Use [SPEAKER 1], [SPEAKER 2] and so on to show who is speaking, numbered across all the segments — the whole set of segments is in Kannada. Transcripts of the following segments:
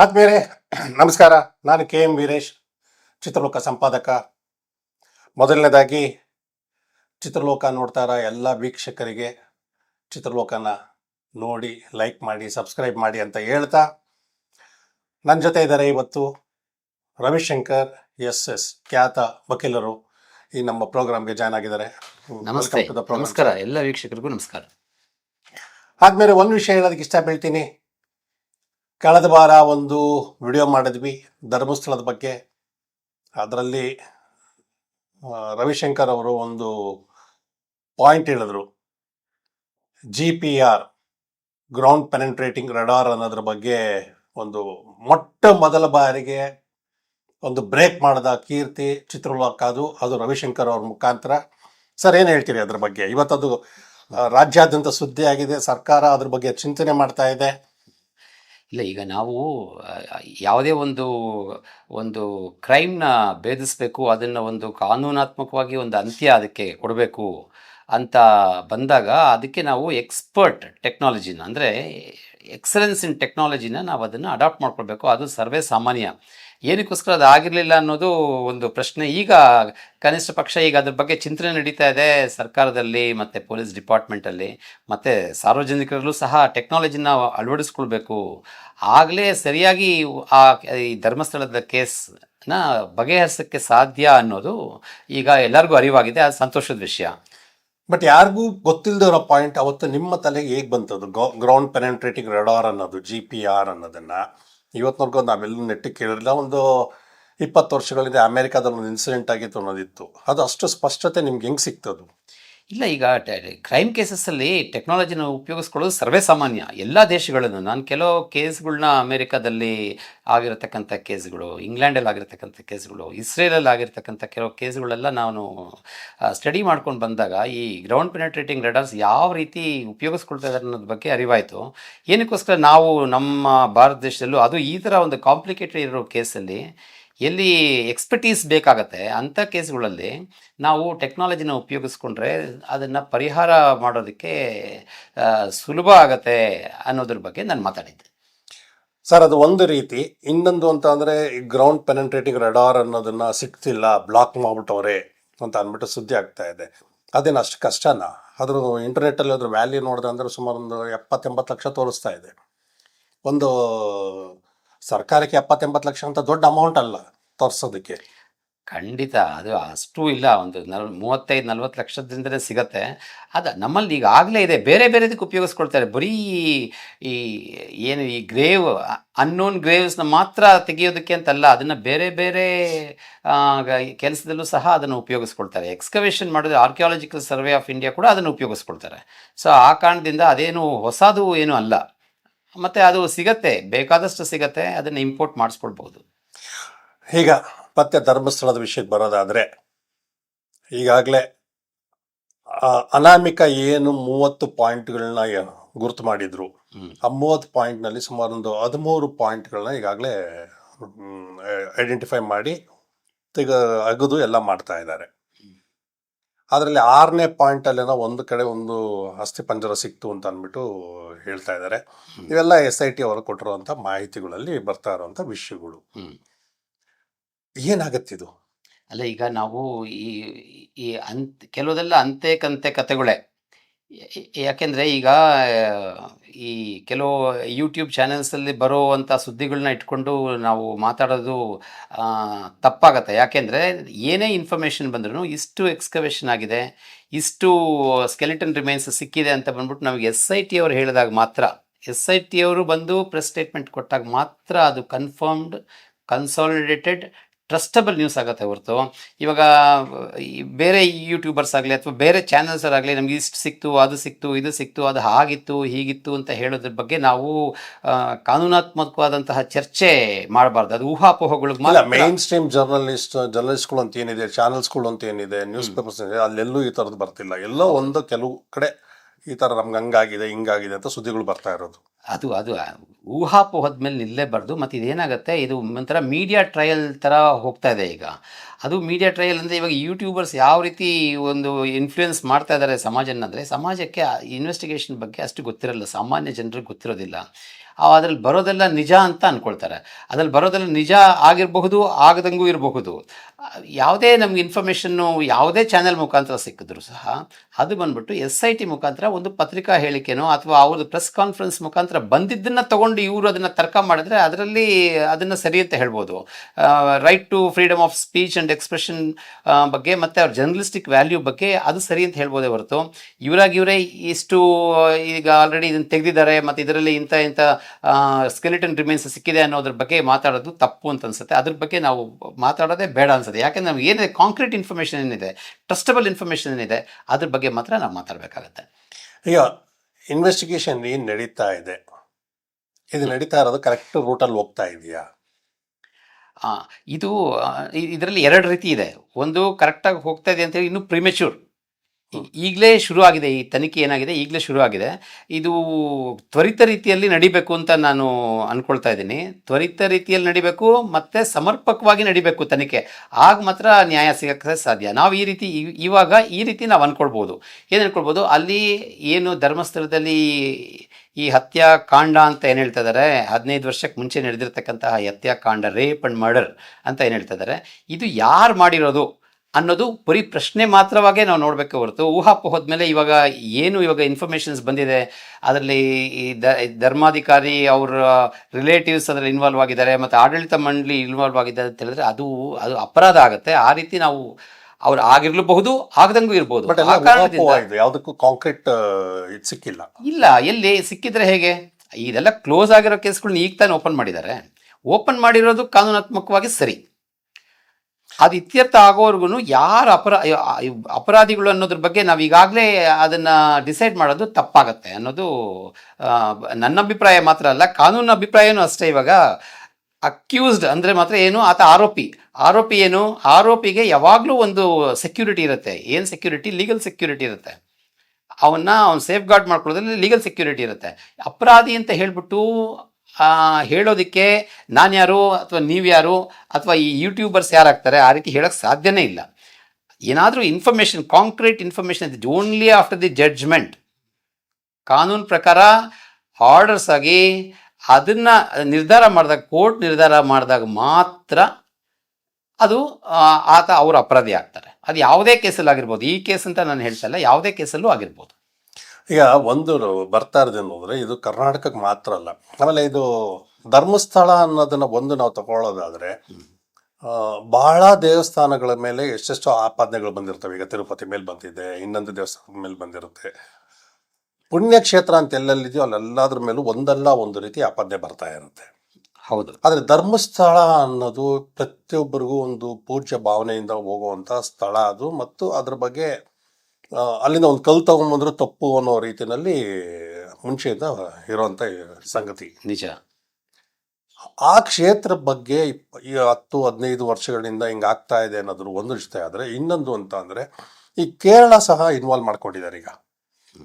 [SPEAKER 1] ಆದ್ಮೇಲೆ ನಮಸ್ಕಾರ. ನಾನು ಕೆ ಎಂ ವೀರೇಶ್ ಚಿತ್ರಲೋಕ ಸಂಪಾದಕ. ಮೊದಲನೇದಾಗಿ ಚಿತ್ರಲೋಕ ನೋಡ್ತಾ ಇರೋ ಎಲ್ಲ ವೀಕ್ಷಕರಿಗೆ ಚಿತ್ರಲೋಕನ ನೋಡಿ ಲೈಕ್ ಮಾಡಿ ಸಬ್ಸ್ಕ್ರೈಬ್ ಮಾಡಿ ಅಂತ ಹೇಳ್ತಾ ನನ್ನ ಜೊತೆ ಇದ್ದಾರೆ ಇವತ್ತು ರವಿಶಂಕರ್ ಎಸ್ ಎಸ್ ಖ್ಯಾತ ವಕೀಲರು ಈ ನಮ್ಮ ಪ್ರೋಗ್ರಾಮ್ಗೆ ಜಾಯ್ನ್ ಆಗಿದ್ದಾರೆ.
[SPEAKER 2] ನಮಸ್ಕಾರ. ಎಲ್ಲ ವೀಕ್ಷಕರಿಗೂ ನಮಸ್ಕಾರ.
[SPEAKER 1] ಆದ್ಮೇಲೆ ಒಂದು ವಿಷಯ ಹೇಳೋದಕ್ಕೆ ಇಷ್ಟ ಬೀಳ್ತೀನಿ ಕಳೆದ ವಾರ ಒಂದು ವಿಡಿಯೋ ಮಾಡಿದ್ವಿ ಧರ್ಮಸ್ಥಳದ ಬಗ್ಗೆ. ಅದರಲ್ಲಿ ರವಿಶಂಕರ್ ಅವರು ಒಂದು ಪಾಯಿಂಟ್ ಹೇಳಿದ್ರು. G P R ground penetrating radar ಅನ್ನೋದ್ರ ಬಗ್ಗೆ ಒಂದು ಮೊಟ್ಟ ಮೊದಲ ಬಾರಿಗೆ ಒಂದು ಬ್ರೇಕ್ ಮಾಡಿದ ಕೀರ್ತಿ ಚಿತ್ರಲೋಕ ಅದು ಅದು ರವಿಶಂಕರ್ ಅವ್ರ ಮುಖಾಂತರ. ಸರ್, ಏನು ಹೇಳ್ತೀರಿ ಅದ್ರ ಬಗ್ಗೆ? ಇವತ್ತದು ರಾಜ್ಯಾದ್ಯಂತ ಸುದ್ದಿ ಆಗಿದೆ ಸರ್ಕಾರ ಅದ್ರ ಬಗ್ಗೆ ಚಿಂತನೆ ಮಾಡ್ತಾ ಇದೆ.
[SPEAKER 2] ಇಲ್ಲ, ಈಗ ನಾವು ಯಾವುದೇ ಒಂದು ಒಂದು ಕ್ರೈಮ್ನ ಭೇದಿಸಬೇಕು, ಅದನ್ನು ಒಂದು ಕಾನೂನಾತ್ಮಕವಾಗಿ ಒಂದು ಅಂತ್ಯ ಅದಕ್ಕೆ ಕೊಡಬೇಕು ಅಂತ ಬಂದಾಗ, ಅದಕ್ಕೆ ನಾವು ಎಕ್ಸ್ಪರ್ಟ್ ಟೆಕ್ನಾಲಜಿನ ಅಂದರೆ ಎಕ್ಸಲೆನ್ಸ್ ಇನ್ ಟೆಕ್ನಾಲಜಿನ ನಾವು ಅದನ್ನು ಅಡಾಪ್ಟ್ ಮಾಡ್ಕೊಳ್ಬೇಕು. ಅದು ಸರ್ವೇ ಸಾಮಾನ್ಯ. ಏನಕ್ಕೋಸ್ಕರ ಅದು ಆಗಿರಲಿಲ್ಲ ಅನ್ನೋದು ಒಂದು ಪ್ರಶ್ನೆ. ಈಗ ಕನಿಷ್ಠ ಪಕ್ಷ ಈಗ ಅದ್ರ ಬಗ್ಗೆ ಚಿಂತನೆ ನಡೀತಾ ಇದೆ ಸರ್ಕಾರದಲ್ಲಿ, ಮತ್ತು ಪೊಲೀಸ್ ಡಿಪಾರ್ಟ್ಮೆಂಟಲ್ಲಿ, ಮತ್ತು ಸಾರ್ವಜನಿಕರಲ್ಲೂ ಸಹ ಟೆಕ್ನಾಲಜಿನ ಅಳವಡಿಸ್ಕೊಳ್ಬೇಕು. ಆಗಲೇ ಸರಿಯಾಗಿ ಆ ಈ ಧರ್ಮಸ್ಥಳದ ಕೇಸ್ನ ಬಗೆಹರಿಸೋಕ್ಕೆ ಸಾಧ್ಯ ಅನ್ನೋದು ಈಗ ಎಲ್ಲರಿಗೂ ಅರಿವಾಗಿದೆ. ಅದು ಸಂತೋಷದ ವಿಷಯ.
[SPEAKER 1] ಬಟ್ ಯಾರಿಗೂ ಗೊತ್ತಿಲ್ಲದೆ ಇರೋ ಪಾಯಿಂಟ್ ಅವತ್ತು ನಿಮ್ಮ ತಲೆಗೆ ಹೇಗೆ ಬಂತದ್ದು ಗ್ರೌಂಡ್ ಪೆನೆಂಟ್ರೇಟಿಂಗ್ ರೆಡಾರ್ ಅನ್ನೋದು ಜಿ ಪಿ ಆರ್ ಅನ್ನೋದನ್ನು. ಇವತ್ತಿನವರೆಗೂ ನಾವೆಲ್ಲೂ ನೆಟ್ಟಿಗೆ ಕೇಳಿರಲಿಲ್ಲ. ಒಂದು ಇಪ್ಪತ್ತು ವರ್ಷಗಳಿಂದ ಅಮೆರಿಕಾದಲ್ಲಿ ಒಂದು ಇನ್ಸಿಡೆಂಟ್ ಆಗಿತ್ತು ಅನ್ನೋದಿತ್ತು ಅದು ಅಷ್ಟು ಸ್ಪಷ್ಟತೆ ನಿಮ್ಗೆ ಹೆಂಗೆ ಸಿಕ್ತದು
[SPEAKER 2] ಇಲ್ಲ, ಈಗ ಕ್ರೈಮ್ ಕೇಸಸ್ಸಲ್ಲಿ ಟೆಕ್ನಾಲಜಿನ ಉಪಯೋಗಿಸ್ಕೊಳ್ಳೋದು ಸರ್ವೇ ಸಾಮಾನ್ಯ. ಎಲ್ಲ ದೇಶಗಳನ್ನು ನಾನು ಕೆಲವು ಕೇಸ್ಗಳನ್ನ ಅಮೆರಿಕಾದಲ್ಲಿ ಆಗಿರತಕ್ಕಂಥ ಕೇಸ್ಗಳು, ಇಂಗ್ಲೆಂಡಲ್ಲಿ ಆಗಿರತಕ್ಕಂಥ ಕೇಸ್ಗಳು, ಇಸ್ರೇಲಲ್ಲಿ ಆಗಿರತಕ್ಕಂಥ ಕೆಲವು ಕೇಸ್ಗಳೆಲ್ಲ ನಾನು ಸ್ಟಡಿ ಮಾಡ್ಕೊಂಡು ಬಂದಾಗ ಈ ಗ್ರೌಂಡ್ ಪೆನೆಟ್ರೇಟಿಂಗ್ ರೆಡರ್ಸ್ ಯಾವ ರೀತಿ ಉಪಯೋಗಿಸ್ಕೊಳ್ತಾ ಇದ್ದಾರೆ ಅನ್ನೋದ್ರ ಬಗ್ಗೆ ಅರಿವಾಯಿತು. ಏನಕ್ಕೋಸ್ಕರ ನಾವು ನಮ್ಮ ಭಾರತ ದೇಶದಲ್ಲೂ, ಅದು ಈ ಥರ ಒಂದು ಕಾಂಪ್ಲಿಕೇಟೆಡ್ ಇರೋ ಕೇಸಲ್ಲಿ ಎಲ್ಲಿ ಎಕ್ಸ್ಪರ್ಟೀಸ್ ಬೇಕಾಗತ್ತೆ ಅಂಥ ಕೇಸ್ಗಳಲ್ಲಿ ನಾವು ಟೆಕ್ನಾಲಜಿನ ಉಪಯೋಗಿಸ್ಕೊಂಡ್ರೆ ಅದನ್ನು ಪರಿಹಾರ ಮಾಡೋದಕ್ಕೆ ಸುಲಭ ಆಗತ್ತೆ ಅನ್ನೋದ್ರ ಬಗ್ಗೆ ನಾನು ಮಾತಾಡಿದ್ದೆ.
[SPEAKER 1] ಸರ್, ಅದು ಒಂದು ರೀತಿ. ಇನ್ನೊಂದು ಅಂತ ಈ ಗ್ರೌಂಡ್ ಪೆನೆಂಟ್ರೇಟಿಂಗ್ ರಡಾರ್ ಅನ್ನೋದನ್ನ ಸಿಗ್ತಿಲ್ಲ ಬ್ಲಾಕ್ ಮಾಡ್ಬಿಟ್ಟವ್ರೆ ಅಂತ ಅಂದ್ಬಿಟ್ಟು ಸುದ್ದಿ ಆಗ್ತಾ ಇದೆ. ಅದೇನು ಅಷ್ಟು ಕಷ್ಟನಾ? ಅದ್ರ ಇಂಟರ್ನೆಟ್ಟಲ್ಲಿ ಅದ್ರ ವ್ಯಾಲ್ಯೂ ನೋಡಿದ್ರೆ ಅಂದರೆ ಸುಮಾರು ಒಂದು ಎಪ್ಪತ್ತೆಂಬತ್ತು ಲಕ್ಷ ತೋರಿಸ್ತಾ ಇದೆ. ಒಂದು ಸರ್ಕಾರಕ್ಕೆ ಎಪ್ಪತ್ತೆಂಬತ್ತು ಲಕ್ಷ ಅಂತ ದೊಡ್ಡ ಅಮೌಂಟ್ ಅಲ್ಲ ತೋರಿಸೋದಕ್ಕೆ.
[SPEAKER 2] ಖಂಡಿತ, ಅದು ಅಷ್ಟು ಇಲ್ಲ, ಒಂದು ನಲ್, ಮೂವತ್ತೈದು, ನಲ್ವತ್ತು ಲಕ್ಷದಿಂದಲೇ ಸಿಗತ್ತೆ. ಅದು, ನಮ್ಮಲ್ಲಿ ಈಗ ಆಗಲೇ ಇದೆ, ಬೇರೆ ಬೇರೆದಕ್ಕೆ ಉಪಯೋಗಿಸ್ಕೊಳ್ತಾರೆ. ಬರೀ ಈ, ಏನು ಈ ಗ್ರೇವ್ ಅನ್ನೋನ್ ಗ್ರೇವ್ಸ್ನ ಮಾತ್ರ ತೆಗೆಯೋದಕ್ಕೆ ಅಂತಲ್ಲ, ಅದನ್ನು ಬೇರೆ ಬೇರೆ ಕೆಲಸದಲ್ಲೂ ಸಹ ಅದನ್ನು ಉಪಯೋಗಿಸ್ಕೊಳ್ತಾರೆ. ಎಕ್ಸ್ಕವೇಷನ್ ಮಾಡಿದ್ರೆ ಆರ್ಕಿಯಾಲಜಿಕಲ್ ಸರ್ವೆ ಆಫ್ ಇಂಡಿಯಾ ಕೂಡ ಅದನ್ನು ಉಪಯೋಗಿಸ್ಕೊಳ್ತಾರೆ. ಸೊ ಆ ಕಾರಣದಿಂದ ಅದೇನು ಹೊಸದು ಏನೂ ಅಲ್ಲ. ಮತ್ತು ಅದು ಸಿಗತ್ತೆ ಬೇಕಾದಷ್ಟು ಸಿಗತ್ತೆ ಅದನ್ನು ಇಂಪೋರ್ಟ್ ಮಾಡಿಸ್ಕೊಳ್ಬಹುದು
[SPEAKER 1] ಈಗ ಮತ್ತೆ ಧರ್ಮಸ್ಥಳದ ವಿಷಯಕ್ಕೆ ಬರೋದಾದ್ರೆ ಈಗಾಗಲೇ ಅನಾಮಿಕ ಏನು ಮೂವತ್ತು ಪಾಯಿಂಟ್ಗಳನ್ನ ಗುರುತು ಮಾಡಿದ್ರು. ಆ ಮೂವತ್ತು ಪಾಯಿಂಟ್ನಲ್ಲಿ ಸುಮಾರು ಒಂದು ಹದಿಮೂರು ಪಾಯಿಂಟ್ಗಳನ್ನ ಈಗಾಗಲೇ ಐಡೆಂಟಿಫೈ ಮಾಡಿ ತೆಗ ಅಗದು ಎಲ್ಲ ಮಾಡ್ತಾ ಇದ್ದಾರೆ. ಅದರಲ್ಲಿ ಆರನೇ ಪಾಯಿಂಟಲ್ಲೇನೋ ಒಂದು ಕಡೆ ಒಂದು ಅಸ್ಥಿ ಪಂಜರ ಸಿಕ್ತು ಅಂತ ಅಂದ್ಬಿಟ್ಟು ಹೇಳ್ತಾ ಇದ್ದಾರೆ. ಇವೆಲ್ಲ ಎಸ್ ಐ ಟಿ ಅವರು ಕೊಟ್ಟಿರುವಂಥ ಮಾಹಿತಿಗಳಲ್ಲಿ ಬರ್ತಾ ಇರುವಂಥ ವಿಷಯಗಳು. ಏನಾಗತ್ತಿದು
[SPEAKER 2] ಅಲ್ಲ ಈಗ ನಾವು ಈ ಈ ಅಂತ್ ಕೆಲವುದೆಲ್ಲ ಅಂತೆ ಕಂತೆ ಕತೆಗಳೇ ಯಾಕೆಂದ್ರೆ ಈಗ, ಈ ಕೆಲವು ಯೂಟ್ಯೂಬ್ ಚಾನೆಲ್ಸಲ್ಲಿ ಬರೋವಂಥ ಸುದ್ದಿಗಳನ್ನ ಇಟ್ಕೊಂಡು ನಾವು ಮಾತಾಡೋದು ತಪ್ಪಾಗತ್ತೆ. ಯಾಕೆಂದರೆ ಏನೇ ಇನ್ಫಾರ್ಮೇಷನ್ ಬಂದ್ರೂ ಇಷ್ಟು ಎಕ್ಸ್ಕವೇಷನ್ ಆಗಿದೆ, ಇಷ್ಟು ಸ್ಕೆಲಿಟನ್ ರಿಮೈನ್ಸ್ ಸಿಕ್ಕಿದೆ ಅಂತ ಬಂದ್ಬಿಟ್ಟು ನಮಗೆ ಎಸ್ ಐ ಟಿ ಅವರು ಹೇಳಿದಾಗ ಮಾತ್ರ ಎಸ್ ಐ ಟಿ ಅವರು ಬಂದು ಪ್ರೆಸ್ ಸ್ಟೇಟ್ಮೆಂಟ್ ಕೊಟ್ಟಾಗ ಮಾತ್ರ ಅದು ಕನ್ಫರ್ಮ್ಡ್ ಕನ್ಸಾಲಿಡೇಟೆಡ್ ಟ್ರಸ್ಟಬಲ್ ನ್ಯೂಸ್ ಆಗುತ್ತೆ ಹೊರತು. ಇವಾಗ ಬೇರೆ ಯೂಟ್ಯೂಬರ್ಸ್ ಆಗಲಿ ಅಥವಾ ಬೇರೆ ಚಾನಲ್ಸ್ ಆಗಲಿ ನಮ್ಗೆ ಇಷ್ಟು ಸಿಕ್ತು ಅದು ಸಿಕ್ತು ಇದು ಸಿಕ್ತು ಅದು ಹಾಗಿತ್ತು ಹೀಗಿತ್ತು ಅಂತ ಹೇಳೋದ್ರ ಬಗ್ಗೆ ನಾವು ಕಾನೂನಾತ್ಮಕವಾದಂತಹ ಚರ್ಚೆ ಮಾಡಬಾರ್ದು. ಅದು ಊಹಾಪೋಹಗಳಿಗೆ ಮಾತ್ರ.
[SPEAKER 1] ಮೇನ್ ಸ್ಟ್ರೀಮ್ ಜರ್ನಲಿಸ್ಟ್ ಜರ್ನಲಿಸ್ಟ್ಗಳು ಅಂತ ಏನಿದೆ ಚಾನಲ್ಸ್ಗಳು ಅಂತ ಏನಿದೆ ನ್ಯೂಸ್ ಪೇಪರ್ಸ್ ಏನಿದೆ ಅಲ್ಲೆಲ್ಲೂ ಈ ಥರದ್ದು ಬರ್ತಿಲ್ಲ. ಎಲ್ಲೋ ಒಂದು ಕೆಲವು ಕಡೆ ಈ ಥರ ನಮ್ಗೆ ಹಂಗಾಗಿದೆ ಹಿಂಗಾಗಿದೆ ಅಂತ ಸುದ್ದಿಗಳು ಬರ್ತಾ ಇರೋದು.
[SPEAKER 2] ಅದು ಅದು ಊಹಾಪೋಹದ ಮೇಲೆ ನಿಲ್ಲಲೇಬಾರ್ದು ಮತ್ತು ಇದೇನಾಗುತ್ತೆ? ಇದು ಒಂಥರ ಮೀಡಿಯಾ ಟ್ರಯಲ್ ಥರ ಹೋಗ್ತಾ ಇದೆ ಈಗ. ಅದು ಮೀಡಿಯಾ ಟ್ರಯಲ್ ಅಂದರೆ ಇವಾಗ ಯೂಟ್ಯೂಬರ್ಸ್ ಯಾವ ರೀತಿ ಒಂದು ಇನ್ಫ್ಲೂಯೆನ್ಸ್ ಮಾಡ್ತಾ ಇದ್ದಾರೆ ಸಮಾಜನ ಅಂದರೆ ಸಮಾಜಕ್ಕೆ ಇನ್ವೆಸ್ಟಿಗೇಷನ್ ಬಗ್ಗೆ ಅಷ್ಟು ಗೊತ್ತಿರಲ್ಲ. ಸಾಮಾನ್ಯ ಜನರಿಗೆ ಗೊತ್ತಿರೋದಿಲ್ಲ. ಅದ್ರಲ್ಲಿ ಬರೋದೆಲ್ಲ ನಿಜ ಅಂತ ಅಂದ್ಕೊಳ್ತಾರೆ ಅದ್ರಲ್ಲಿ ಬರೋದೆಲ್ಲ ನಿಜ ಆಗಿರಬಹುದು, ಆಗದಂಗೂ ಇರಬಹುದು. ಯಾವುದೇ ನಮ್ಗೆ ಇನ್ಫಾರ್ಮೇಷನ್ನು ಯಾವುದೇ ಚಾನೆಲ್ ಮುಖಾಂತರ ಸಿಕ್ಕಿದ್ರು ಸಹ ಅದು ಬಂದ್ಬಿಟ್ಟು ಎಸ್ ಐ ಟಿ ಮುಖಾಂತರ ಒಂದು ಪತ್ರಿಕಾ ಹೇಳಿಕೆನೋ ಅಥವಾ ಅವ್ರದ್ದು ಪ್ರೆಸ್ ಕಾನ್ಫರೆನ್ಸ್ ಮುಖಾಂತರ ಬಂದಿದ್ದನ್ನು ತಗೊಂಡು ಇವರು ಅದನ್ನು ತರ್ಕ ಮಾಡಿದ್ರೆ ಅದರಲ್ಲಿ ಅದನ್ನು ಸರಿ ಅಂತ ಹೇಳ್ಬೋದು. Right to freedom of speech and expression ಬಗ್ಗೆ ಮತ್ತು ಅವ್ರ ಜರ್ನಲಿಸ್ಟಿಕ್ ವ್ಯಾಲ್ಯೂ ಬಗ್ಗೆ ಅದು ಸರಿ ಅಂತ ಹೇಳ್ಬೋದೇ ಹೊರತು. ಇವರಾಗಿ ಇವರೇ ಇಷ್ಟು, ಈಗ ಆಲ್ರೆಡಿ ಇದನ್ನು ತೆಗೆದಿದ್ದಾರೆ, ಮತ್ತು ಇದರಲ್ಲಿ ಇಂಥ ಇಂಥ ಸ್ಕೆಲಿಟನ್ ರಿಮೇನ್ಸ್ ಸಿಕ್ಕಿದೆ ಅನ್ನೋದ್ರ ಬಗ್ಗೆ ಮಾತಾಡೋದು ತಪ್ಪು ಅಂತ ಅನ್ಸುತ್ತೆ. ಅದ್ರ ಬಗ್ಗೆ ನಾವು ಮಾತಾಡೋದೇ ಬೇಡ ಅನ್ಸುತ್ತೆ. ಯಾಕೆಂದ್ರೆ ನಮ್ಗೆ ಏನಿದೆ ಕಾಂಕ್ರೀಟ್ ಇನ್ಫಾರ್ಮೇಷನ್ ಏನಿದೆ ಟ್ರಸ್ಟಬಲ್ ಇನ್ಫಾರ್ಮೇಷನ್ ಏನಿದೆ, ಅದ್ರ ಬಗ್ಗೆ ಮಾತ್ರ ನಾವು ಮಾತಾಡಬೇಕಾಗತ್ತೆ.
[SPEAKER 1] ಈಗ ಇನ್ವೆಸ್ಟಿಗೇಷನ್ ಏನು ನಡೀತಾ ಇದೆ? ಇದು ನಡೀತಾ ಇರೋದು ಕರೆಕ್ಟ್ ರೂಟಲ್ಲಿ ಹೋಗ್ತಾ ಇದೆಯಾ
[SPEAKER 2] ಇದು ಇದರಲ್ಲಿ ಎರಡು ರೀತಿ ಇದೆ. ಒಂದು ಕರೆಕ್ಟಾಗಿ ಹೋಗ್ತಾ ಇದೆ ಅಂತೇಳಿ ಇನ್ನೂ ಪ್ರಿಮೆಚ್ಯೂರ್ ಈಗಲೇ ಶುರು ಆಗಿದೆ ಈ ತನಿಖೆ ಏನಾಗಿದೆ ಈಗಲೇ ಶುರು ಆಗಿದೆ. ಇದು ತ್ವರಿತ ರೀತಿಯಲ್ಲಿ ನಡಿಬೇಕು ಅಂತ ನಾನು ಅಂದ್ಕೊಳ್ತಾ ಇದ್ದೀನಿ. ತ್ವರಿತ ರೀತಿಯಲ್ಲಿ ನಡಿಬೇಕು ಮತ್ತು ಸಮರ್ಪಕವಾಗಿ ನಡಿಬೇಕು ತನಿಖೆ. ಆಗ ಮಾತ್ರ ನ್ಯಾಯ ಸಿಗಕ್ಕೆ ಸಾಧ್ಯ. ನಾವು ಈ ರೀತಿ ಇವ್- ಇವಾಗ ಈ ರೀತಿ ನಾವು ಅಂದ್ಕೊಳ್ಬೋದು ಏನು ಅಂದ್ಕೊಳ್ಬೋದು ಅಲ್ಲಿ ಏನು ಧರ್ಮಸ್ಥಳದಲ್ಲಿ ಈ ಹತ್ಯಾಕಾಂಡ ಅಂತ ಏನು ಹೇಳ್ತಾ ಇದ್ದಾರೆ ಹದಿನೈದು ವರ್ಷಕ್ಕೆ ಮುಂಚೆ ನಡೆದಿರ್ತಕ್ಕಂತಹ ಹತ್ಯಾಕಾಂಡ ರೇಪ್ ಅಂಡ್ ಮರ್ಡರ್ ಅಂತ ಏನು ಹೇಳ್ತಾ ಇದ್ದಾರೆ ಇದು ಯಾರು ಮಾಡಿರೋದು ಅನ್ನೋದು ಬರೀ ಪ್ರಶ್ನೆ ಮಾತ್ರವಾಗೇ ನಾವು ನೋಡಬೇಕು ಹೊರತು. ಊಹಾಪೋಹದ ಮೇಲೆ ಇವಾಗ ಏನು ಇವಾಗ ಇನ್ಫಾರ್ಮೇಷನ್ಸ್ ಬಂದಿದೆ? ಅದರಲ್ಲಿ ಈ ದ ಧರ್ಮಾಧಿಕಾರಿ ಅವರ ರಿಲೇಟಿವ್ಸ್ ಅದರಲ್ಲಿ ಇನ್ವಾಲ್ವ್ ಆಗಿದ್ದಾರೆ, ಮತ್ತು ಆಡಳಿತ ಮಂಡಳಿ ಇನ್ವಾಲ್ವ್ ಆಗಿದ್ದಾರೆ ಅಂತ ಹೇಳಿದ್ರೆ ಅದು ಅದು ಅಪರಾಧ ಆಗುತ್ತೆ. ಆ ರೀತಿ ನಾವು ಅವ್ರು ಆಗಿರ್ಲಬಹುದು ಆಗದಂಗೂ
[SPEAKER 1] ಇರಬಹುದು ಯಾವುದಕ್ಕೂ ಕಾಂಕ್ರೀಟ್ ಸಿಕ್ಕಿಲ್ಲ.
[SPEAKER 2] ಇಲ್ಲ ಎಲ್ಲಿ ಸಿಕ್ಕಿದ್ರೆ ಹೇಗೆ? ಇದೆಲ್ಲ ಕ್ಲೋಸ್ ಆಗಿರೋ ಕೇಸ್ಗಳನ್ನ ಈಗ ತಾನೇ ಓಪನ್ ಮಾಡಿದ್ದಾರೆ. ಓಪನ್ ಮಾಡಿರೋದು ಕಾನೂನಾತ್ಮಕವಾಗಿ ಸರಿ. ಅದು ಇತ್ಯರ್ಥ ಆಗೋವರೆಗೂ ಯಾರು ಅಪರಾ ಅಪರಾಧಿಗಳು ಅನ್ನೋದ್ರ ಬಗ್ಗೆ ನಾವು ಈಗಾಗಲೇ ಅದನ್ನ ಡಿಸೈಡ್ ಮಾಡೋದು ತಪ್ಪಾಗತ್ತೆ ಅನ್ನೋದು ನನ್ನ ಅಭಿಪ್ರಾಯ ಮಾತ್ರ ಅಲ್ಲ ಕಾನೂನು ಅಭಿಪ್ರಾಯನೂ ಅಷ್ಟೇ ಇವಾಗ. ಅಕ್ಯೂಸ್ಡ್ ಅಂದರೆ ಮಾತ್ರ ಏನು, ಆತ ಆರೋಪಿ. ಆರೋಪಿ ಏನು, ಆರೋಪಿಗೆ ಯಾವಾಗಲೂ ಒಂದು ಸೆಕ್ಯೂರಿಟಿ ಇರುತ್ತೆ. ಏನು ಸೆಕ್ಯೂರಿಟಿ ಲೀಗಲ್ ಸೆಕ್ಯೂರಿಟಿ ಇರುತ್ತೆ. ಅವನ್ನ ಅವ್ನು ಸೇಫ್ ಗಾರ್ಡ್ ಮಾಡ್ಕೊಳ್ಳೋದ್ರಲ್ಲಿ ಲೀಗಲ್ ಸೆಕ್ಯೂರಿಟಿ ಇರುತ್ತೆ. ಅಪರಾಧಿ ಅಂತ ಹೇಳ್ಬಿಟ್ಟು ಹೇಳೋದಕ್ಕೆ ನಾನು ಯಾರು ಅಥವಾ ನೀವು ಯಾರು ಅಥವಾ ಈ ಯೂಟ್ಯೂಬರ್ಸ್ ಯಾರಾಗ್ತಾರೆ, ಆ ರೀತಿ ಹೇಳೋಕ್ಕೆ ಸಾಧ್ಯನೇ ಇಲ್ಲ. ಏನಾದರೂ information concrete information only after the judgment ಕಾನೂನು ಪ್ರಕಾರ ಆರ್ಡರ್ಸ್ ಆಗಿ ಅದನ್ನ ನಿರ್ಧಾರ ಮಾಡಿದಾಗ ಕೋರ್ಟ್ ನಿರ್ಧಾರ ಮಾಡಿದಾಗ ಮಾತ್ರ ಅದು ಆತ ಅವರು ಅಪರಾಧಿ ಆಗ್ತಾರೆ. ಅದು ಯಾವುದೇ ಕೇಸಲ್ಲಿ ಆಗಿರ್ಬೋದು. ಈ ಕೇಸ್ ಅಂತ ನಾನು ಹೇಳ್ತಾ ಇಲ್ಲ. ಯಾವುದೇ ಕೇಸಲ್ಲೂ ಆಗಿರ್ಬೋದು.
[SPEAKER 1] ಈಗ ಒಂದು ಬರ್ತಾ ಇರೋದು ಅನ್ನೋದ್ರೆ ಇದು ಕರ್ನಾಟಕಕ್ಕೆ ಮಾತ್ರ ಅಲ್ಲ. ಆಮೇಲೆ ಇದು ಧರ್ಮಸ್ಥಳ ಅನ್ನೋದನ್ನ ಒಂದು ನಾವು ತಗೊಳ್ಳೋದಾದ್ರೆ ಬಹಳ ದೇವಸ್ಥಾನಗಳ ಮೇಲೆ ಎಷ್ಟೆಷ್ಟೋ ಆಪಾದನೆಗಳು ಬಂದಿರ್ತವೆ. ಈಗ ತಿರುಪತಿ ಮೇಲೆ ಬಂದಿದೆ ಇನ್ನೊಂದು ದೇವಸ್ಥಾನದ ಮೇಲೆ ಬಂದಿರುತ್ತೆ. ಪುಣ್ಯಕ್ಷೇತ್ರ ಅಂತ ಎಲ್ಲೆಲ್ಲಿದೆಯೋ ಅಲ್ಲೆಲ್ಲದ್ರ ಮೇಲೂ ಒಂದಲ್ಲ ಒಂದು ರೀತಿ ಆಪಾದನೆ ಬರ್ತಾ ಇರುತ್ತೆ.
[SPEAKER 2] ಹೌದು.
[SPEAKER 1] ಆದರೆ ಧರ್ಮಸ್ಥಳ ಅನ್ನೋದು ಪ್ರತಿಯೊಬ್ಬರಿಗೂ ಒಂದು ಪೂಜ್ಯ ಭಾವನೆಯಿಂದ ಹೋಗುವಂಥ ಸ್ಥಳ ಅದು. ಮತ್ತು ಅದ್ರ ಬಗ್ಗೆ ಅಲ್ಲಿಂದ ಒಂದು ಕಲ್ ತಗೊಂಡ್ಬಂದ್ರೆ ತಪ್ಪು ಅನ್ನೋ ರೀತಿಯಲ್ಲಿ ಮುಂಚೆಯಿಂದ ಇರುವಂಥ ಸಂಗತಿ.
[SPEAKER 2] ನಿಜ.
[SPEAKER 1] ಆ ಕ್ಷೇತ್ರ ಬಗ್ಗೆ ಇಪ್ಪ- ಈ ಹತ್ತು ಹದಿನೈದು ವರ್ಷಗಳಿಂದ ಹಿಂಗೆ ಆಗ್ತಾ ಇದೆ ಅನ್ನೋದ್ರ ಒಂದು ಜೊತೆ ಆದರೆ ಇನ್ನೊಂದು ಅಂತ ಅಂದರೆ ಈ ಕೇರಳ ಸಹ ಇನ್ವಾಲ್ವ್ ಮಾಡ್ಕೊಂಡಿದ್ದಾರೆ ಈಗ.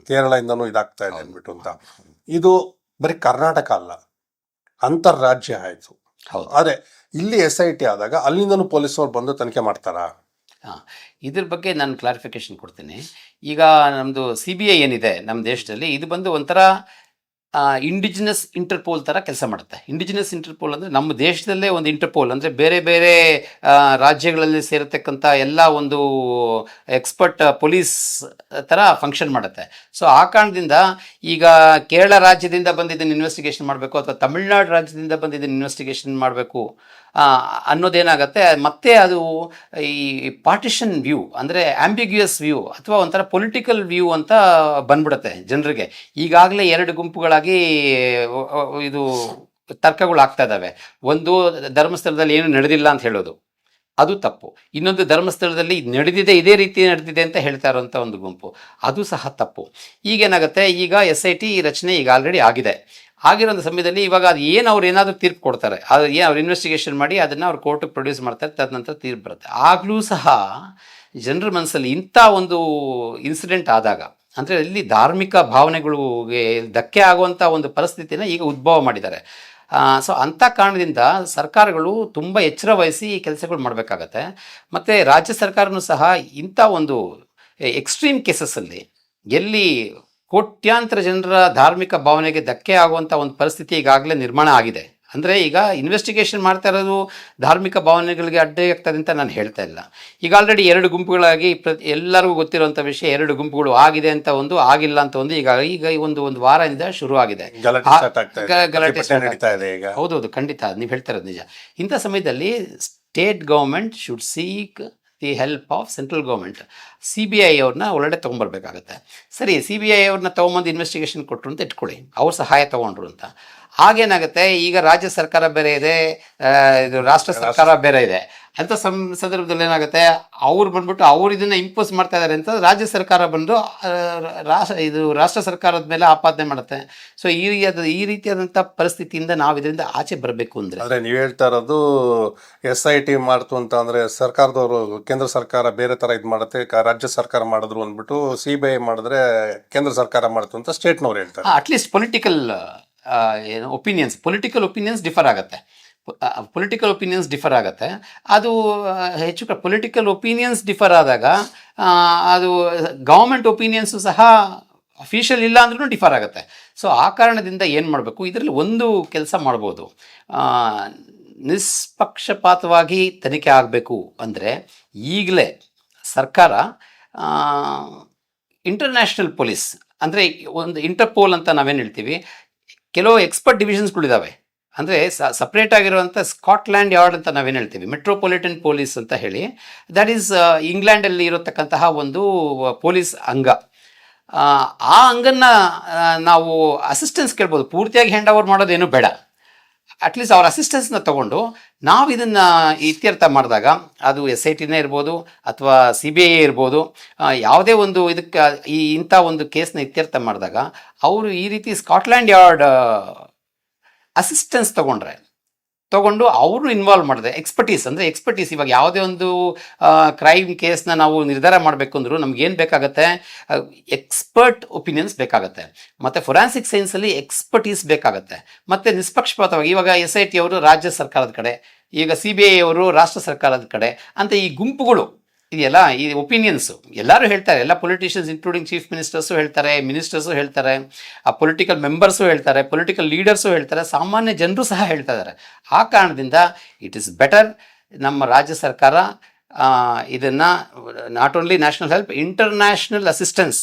[SPEAKER 1] ಕೇರಳದಿಂದನೂ ಇದಾಗ್ತಾ ಇದೆ ಅಂದ್ಬಿಟ್ಟು ಅಂತ. ಇದು ಬರೀ ಕರ್ನಾಟಕ ಅಲ್ಲ ಅಂತಾರಾಜ್ಯ ಆಯಿತು.
[SPEAKER 2] ಹೌದು.
[SPEAKER 1] ಆದರೆ ಇಲ್ಲಿ ಎಸ್ ಐ ಟಿ ಆದಾಗ ಅಲ್ಲಿಂದನೂ ಪೊಲೀಸವ್ರು ಬಂದು ತನಿಖೆ ಮಾಡ್ತಾರಾ?
[SPEAKER 2] ಇದ್ರ ಬಗ್ಗೆ ನಾನು ಕ್ಲಾರಿಫಿಕೇಶನ್ ಕೊಡ್ತೀನಿ. ಈಗ ನಮ್ಮದು ಸಿ ಬಿ ಐ ಏನಿದೆ ನಮ್ಮ ದೇಶದಲ್ಲಿ ಇದು ಬಂದು ಒಂಥರ ಇಂಡಿಜಿನಸ್ ಇಂಟರ್ಪೋಲ್ ಥರ ಕೆಲಸ ಮಾಡುತ್ತೆ. ಇಂಡಿಜಿನಸ್ ಇಂಟರ್ಪೋಲ್ ಅಂದರೆ ನಮ್ಮ ದೇಶದಲ್ಲೇ ಒಂದು ಇಂಟರ್ಪೋಲ್ ಅಂದರೆ ಬೇರೆ ಬೇರೆ ರಾಜ್ಯಗಳಲ್ಲಿ ಸೇರತಕ್ಕಂಥ ಎಲ್ಲ ಒಂದು ಎಕ್ಸ್ಪರ್ಟ್ ಪೊಲೀಸ್ ಥರ ಫಂಕ್ಷನ್ ಮಾಡುತ್ತೆ. ಸೊ ಆ ಕಾರಣದಿಂದ ಈಗ ಕೇರಳ ರಾಜ್ಯದಿಂದ ಬಂದಿದ್ದನ್ನು ಇನ್ವೆಸ್ಟಿಗೇಷನ್ ಮಾಡಬೇಕು ಅಥವಾ ತಮಿಳ್ನಾಡು ರಾಜ್ಯದಿಂದ ಬಂದಿದ್ದನ್ನು ಇನ್ವೆಸ್ಟಿಗೇಷನ್ ಮಾಡಬೇಕು. ಅನ್ನೋದೇನಾಗತ್ತೆ, ಮತ್ತೆ ಅದು ಈ ಪಾರ್ಟಿಷನ್ ವ್ಯೂ ಅಂದರೆ ಆಂಬಿಗ್ಯೂಯಸ್ ವ್ಯೂ ಅಥವಾ ಒಂಥರ ಪೊಲಿಟಿಕಲ್ ವ್ಯೂ ಅಂತ ಬಂದ್ಬಿಡುತ್ತೆ ಜನರಿಗೆ. ಈಗಾಗಲೇ ಎರಡು ಗುಂಪುಗಳಾಗಿ ಇದು ತರ್ಕಗಳು ಆಗ್ತಾ ಇದ್ದಾವೆ. ಒಂದು ಧರ್ಮಸ್ಥಳದಲ್ಲಿ ಏನು ನಡೆದಿಲ್ಲ ಅಂತ ಹೇಳೋದು, ಅದು ತಪ್ಪು. ಇನ್ನೊಂದು ಧರ್ಮಸ್ಥಳದಲ್ಲಿ ನಡೆದಿದೆ, ಇದೇ ರೀತಿ ನಡೆದಿದೆ ಅಂತ ಹೇಳ್ತಾ ಇರೋಂಥ ಒಂದು ಗುಂಪು, ಅದು ಸಹ ತಪ್ಪು. ಈಗೇನಾಗುತ್ತೆ, ಈಗ ಎಸ್ ಐ ಟಿ ರಚನೆ ಈಗ ಆಲ್ರೆಡಿ ಆಗಿದೆ. ಆಗಿರೋ ಸಮಯದಲ್ಲಿ ಇವಾಗ ಅದು ಏನು ಅವ್ರು ಏನಾದರೂ ತೀರ್ಪು ಕೊಡ್ತಾರೆ, ಅದು ಏನು ಅವ್ರು ಇನ್ವೆಸ್ಟಿಗೇಷನ್ ಮಾಡಿ ಅದನ್ನು ಅವ್ರು ಕೋರ್ಟಿಗೆ ಪ್ರೊಡ್ಯೂಸ್ ಮಾಡ್ತಾರೆ ತದನಂತರ ತೀರ್ಪು ಬರುತ್ತೆ. ಆಗಲೂ ಸಹ ಜನರ ಮನಸ್ಸಲ್ಲಿ ಇಂಥ ಒಂದು ಇನ್ಸಿಡೆಂಟ್ ಆದಾಗ, ಅಂದರೆ ಇಲ್ಲಿ ಧಾರ್ಮಿಕ ಭಾವನೆಗಳಿಗೆ ಧಕ್ಕೆ ಆಗುವಂಥ ಒಂದು ಪರಿಸ್ಥಿತಿನ ಈಗ ಉದ್ಭವ ಮಾಡಿದ್ದಾರೆ. ಸೊ ಅಂಥ ಕಾರಣದಿಂದ ಸರ್ಕಾರಗಳು ತುಂಬ ಎಚ್ಚರ ವಹಿಸಿ ಈ ಕೆಲಸಗಳು ಮಾಡಬೇಕಾಗತ್ತೆ. ಮತ್ತು ರಾಜ್ಯ ಸರ್ಕಾರನೂ ಸಹ ಇಂಥ ಒಂದು ಎಕ್ಸ್ಟ್ರೀಮ್ ಕೇಸಸ್ಸಲ್ಲಿ ಎಲ್ಲಿ ಕೋಟ್ಯಾಂತರ ಜನರ ಧಾರ್ಮಿಕ ಭಾವನೆಗೆ ಧಕ್ಕೆ ಆಗುವಂಥ ಒಂದು ಪರಿಸ್ಥಿತಿ ಈಗಾಗಲೇ ನಿರ್ಮಾಣ ಆಗಿದೆ. ಅಂದರೆ ಈಗ ಇನ್ವೆಸ್ಟಿಗೇಷನ್ ಮಾಡ್ತಾ ಇರೋದು ಧಾರ್ಮಿಕ ಭಾವನೆಗಳಿಗೆ ಅಡ್ಡ ಆಗ್ತದೆ ಅಂತ ನಾನು ಹೇಳ್ತಾ ಇಲ್ಲ. ಈಗ ಆಲ್ರೆಡಿ ಎರಡು ಗುಂಪುಗಳಾಗಿ ಪ್ರತಿ ಎಲ್ಲರಿಗೂ ಗೊತ್ತಿರುವಂಥ ವಿಷಯ ಎರಡು ಗುಂಪುಗಳು ಆಗಿದೆ ಅಂತ ಒಂದು ಆಗಿಲ್ಲ ಅಂತ ಒಂದು ಈಗ ಈಗ ಈ ಒಂದು ಒಂದು ವಾರದಿಂದ ಶುರು ಆಗಿದೆ.
[SPEAKER 1] ಗಲಾಟೆ
[SPEAKER 2] ಹೌದೌದು ಖಂಡಿತ ನೀವು ಹೇಳ್ತಾ ಇರೋದು ನಿಜ. ಇಂಥ ಸಮಯದಲ್ಲಿ state government should seek the help of central government C B I ಅವ್ರನ್ನ ಒಳಗಡೆ ತೊಗೊಂಬರ್ಬೇಕಾಗತ್ತೆ. ಸರಿ ಸಿ ಬಿ ಐ ಅವ್ರನ್ನ ತೊಗೊಂಬಂದು ಇನ್ವೆಸ್ಟಿಗೇಷನ್ ಕೊಟ್ಟರು ಅಂತ ಇಟ್ಕೊಳ್ಳಿ. ಅವ್ರ ಸಹಾಯ ತೊಗೊಂಡ್ರು ಅಂತ. ಹಾಗೇನಾಗುತ್ತೆ ಈಗ ರಾಜ್ಯ ಸರ್ಕಾರ ಬೇರೆ ಇದೆ ಇದು ರಾಷ್ಟ್ರ ಸರ್ಕಾರ ಬೇರೆ ಇದೆ. ಅಂಥ ಸಂ ಸಂದರ್ಭದಲ್ಲಿ ಏನಾಗುತ್ತೆ ಅವ್ರು ಬಂದ್ಬಿಟ್ಟು ಅವ್ರು ಇದನ್ನ ಇಂಪೋಸ್ ಮಾಡ್ತಾ ಇದ್ದಾರೆ ಅಂತ ರಾಜ್ಯ ಸರ್ಕಾರ ಬಂದು ರಾಷ್ಟ್ರ ಇದು ರಾಷ್ಟ್ರ ಸರ್ಕಾರದ ಮೇಲೆ ಆಪಾದನೆ ಮಾಡುತ್ತೆ. ಸೊ ಈ ರೀತಿಯಾದ ಈ ರೀತಿಯಾದಂಥ ಪರಿಸ್ಥಿತಿಯಿಂದ ನಾವು ಇದರಿಂದ ಆಚೆ ಬರಬೇಕು ಅಂದರೆ.
[SPEAKER 1] ಅಂದರೆ ನೀವು ಹೇಳ್ತಾ ಇರೋದು ಎಸ್ ಐ ಟಿ ಮಾಡ್ತು ಅಂತ ಅಂದರೆ ಸರ್ಕಾರದವರು ಕೇಂದ್ರ ಸರ್ಕಾರ ಬೇರೆ ತರ ಇದು ಮಾಡುತ್ತೆ ರಾಜ್ಯ ಸರ್ಕಾರ ಮಾಡಿದ್ರು ಅಂದ್ಬಿಟ್ಟು ಸಿ ಬಿ ಐ ಮಾಡಿದ್ರೆ ಕೇಂದ್ರ ಸರ್ಕಾರ ಮಾಡ್ತು ಅಂತ ಸ್ಟೇಟ್ನವ್ರು ಹೇಳ್ತಾರೆ.
[SPEAKER 2] ಅಟ್ಲೀಸ್ಟ್ ಪೊಲಿಟಿಕಲ್ ಏನು ಒಪಿನಿಯನ್ಸ್ ಪೊಲಿಟಿಕಲ್ ಒಪಿನಿಯನ್ಸ್ ಡಿಫರ್ ಆಗುತ್ತೆ. ಪೊಲಿಟಿಕಲ್ ಒಪಿನಿಯನ್ಸ್ ಡಿಫರ್ ಆಗುತ್ತೆ. ಅದು ಹೆಚ್ಚು ಪೊಲಿಟಿಕಲ್ ಒಪಿನಿಯನ್ಸ್ ಡಿಫರ್ ಆದಾಗ ಅದು ಗೌರ್ಮೆಂಟ್ ಒಪಿನಿಯನ್ಸು ಸಹ ಅಫಿಷಿಯಲ್ ಇಲ್ಲ ಅಂದ್ರೂ ಡಿಫರ್ ಆಗುತ್ತೆ. ಸೊ ಆ ಕಾರಣದಿಂದ ಏನು ಮಾಡಬೇಕು? ಇದರಲ್ಲಿ ಒಂದು ಕೆಲಸ ಮಾಡ್ಬೋದು. ನಿಷ್ಪಕ್ಷಪಾತವಾಗಿ ತನಿಖೆ ಆಗಬೇಕು ಅಂದರೆ ಈಗಲೇ ಸರ್ಕಾರ ಇಂಟರ್ನ್ಯಾಷನಲ್ ಪೊಲೀಸ್ ಅಂದರೆ ಒಂದು ಇಂಟರ್ಪೋಲ್ ಅಂತ ನಾವೇನು ಹೇಳ್ತೀವಿ ಕೆಲವು ಎಕ್ಸ್ಪರ್ಟ್ ಡಿವಿಷನ್ಸ್ಗಳಿದ್ದಾವೆ ಅಂದರೆ ಸಪ್ರೇಟ್ ಆಗಿರುವಂಥ ಸ್ಕಾಟ್ಲ್ಯಾಂಡ್ ಯಾರ್ಡ್ ಅಂತ ನಾವೇನು ಹೇಳ್ತೀವಿ ಮೆಟ್ರೋಪಾಲಿಟನ್ ಪೊಲೀಸ್ ಅಂತ ಹೇಳಿ ದ್ಯಾಟ್ ಈಸ್ ಇಂಗ್ಲೆಂಡಲ್ಲಿ ಇರತಕ್ಕಂತಹ ಒಂದು ಪೊಲೀಸ್ ಅಂಗ. ಆ, ಅಂಗನ್ನ ನಾವು ಅಸಿಸ್ಟೆನ್ಸ್ ಕೇಳ್ಬೋದು. ಪೂರ್ತಿಯಾಗಿ ಹ್ಯಾಂಡ್ ಓವರ್ ಮಾಡೋದೇನು ಬೇಡ. ಅಟ್ಲೀಸ್ಟ್ ಅವ್ರ ಅಸಿಸ್ಟೆನ್ಸ್ನ ತಗೊಂಡು ನಾವು ಇದನ್ನು ಇತ್ಯರ್ಥ ಮಾಡಿದಾಗ ಅದು ಎಸ್ ಐ ಟಿನೇ ಇರ್ಬೋದು ಅಥವಾ ಸಿ ಬಿ ಐ ಇರ್ಬೋದು ಯಾವುದೇ ಒಂದು ಇದಕ್ಕೆ, ಈ ಇಂಥ ಒಂದು ಕೇಸ್ನ ಇತ್ಯರ್ಥ ಮಾಡಿದಾಗ ಅವರು ಈ ರೀತಿ ಸ್ಕಾಟ್ಲ್ಯಾಂಡ್ ಯಾರ್ಡ್ ಅಸಿಸ್ಟೆನ್ಸ್ ತಗೊಂಡ್ರೆ ತಗೊಂಡು ಅವರು ಇನ್ವಾಲ್ವ್ ಮಾಡಿದೆ. ಎಕ್ಸ್ಪರ್ಟೀಸ್ ಅಂದರೆ ಎಕ್ಸ್ಪರ್ಟೀಸ್ ಇವಾಗ ಯಾವುದೇ ಒಂದು ಕ್ರೈಮ್ ಕೇಸ್ನ ನಾವು ನಿರ್ಧಾರ ಮಾಡಬೇಕು ಅಂದರೂ ನಮ್ಗೆ ಏನು ಬೇಕಾಗತ್ತೆ? ಎಕ್ಸ್ಪರ್ಟ್ ಒಪಿನಿಯನ್ಸ್ ಬೇಕಾಗುತ್ತೆ. ಮತ್ತು ಫೊರಾನ್ಸಿಕ್ ಸೈನ್ಸಲ್ಲಿ ಎಕ್ಸ್ಪರ್ಟೀಸ್ ಬೇಕಾಗುತ್ತೆ. ಮತ್ತು ನಿಷ್ಪಕ್ಷಪಾತವಾಗಿ ಇವಾಗ ಎಸ್ ಐ ಟಿ ಅವರು ರಾಜ್ಯ ಸರ್ಕಾರದ ಕಡೆ, ಈಗ ಸಿ ಬಿ ಐ ಅವರು ರಾಷ್ಟ್ರ ಸರ್ಕಾರದ ಕಡೆ, ಅಂತ ಈ ಗುಂಪುಗಳು ಇದೆಯಲ್ಲ ಈ ಒಪಿನಿಯನ್ಸು ಎಲ್ಲರೂ ಹೇಳ್ತಾರೆ, ಎಲ್ಲ ಪೊಲಿಟಿಷಿಯನ್ಸ್ ಇನ್ಕ್ಲೂಡಿಂಗ್ ಚೀಫ್ ಮಿನಿಸ್ಟರ್ಸು ಹೇಳ್ತಾರೆ ಮಿನಿಸ್ಟರ್ಸು ಹೇಳ್ತಾರೆ, ಆ ಪೊಲಿಟಿಕಲ್ ಮೆಂಬರ್ಸು ಹೇಳ್ತಾರೆ ಪೊಲಿಟಿಕಲ್ ಲೀಡರ್ಸು ಹೇಳ್ತಾರೆ, ಸಾಮಾನ್ಯ ಜನರು ಸಹ ಹೇಳ್ತಾ ಇದ್ದಾರೆ. ಆ ಕಾರಣದಿಂದ ಇಟ್ ಇಸ್ ಬೆಟರ್ ನಮ್ಮ ರಾಜ್ಯ ಸರ್ಕಾರ ಇದನ್ನು not only national help international assistance